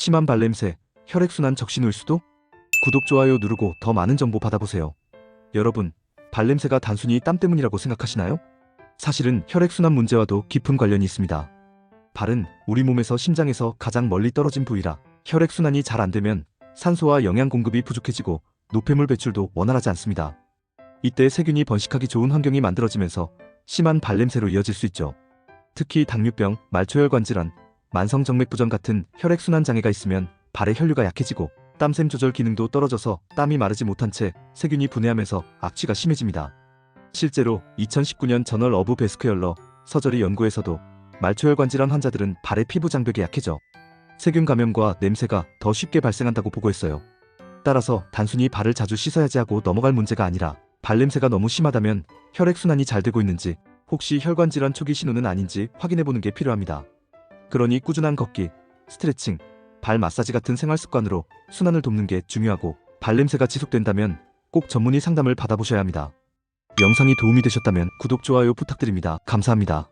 심한 발냄새, 혈액순환 적신호일 수도? 구독, 좋아요 누르고 더 많은 정보 받아보세요. 여러분, 발냄새가 단순히 땀 때문이라고 생각하시나요? 사실은 혈액순환 문제와도 깊은 관련이 있습니다. 발은 우리 몸에서 심장에서 가장 멀리 떨어진 부위라 혈액순환이 잘 안 되면 산소와 영양 공급이 부족해지고 노폐물 배출도 원활하지 않습니다. 이때 세균이 번식하기 좋은 환경이 만들어지면서 심한 발냄새로 이어질 수 있죠. 특히 당뇨병, 말초혈관 질환, 만성정맥부전 같은 혈액순환 장애가 있으면 발의 혈류가 약해지고 땀샘 조절 기능도 떨어져서 땀이 마르지 못한 채 세균이 분해하면서 악취가 심해집니다. 실제로 2019년 저널 어브 베스크열러 서저리 연구에서도 말초혈관 질환 환자들은 발의 피부 장벽이 약해져 세균 감염과 냄새가 더 쉽게 발생한다고 보고했어요. 따라서 단순히 발을 자주 씻어야지 하고 넘어갈 문제가 아니라 발냄새가 너무 심하다면 혈액순환이 잘 되고 있는지 혹시 혈관 질환 초기 신호는 아닌지 확인해 보는 게 필요합니다. 그러니 꾸준한 걷기, 스트레칭, 발 마사지 같은 생활 습관으로 순환을 돕는 게 중요하고 발냄새가 지속된다면 꼭 전문의 상담을 받아보셔야 합니다. 영상이 도움이 되셨다면 구독, 좋아요 부탁드립니다. 감사합니다.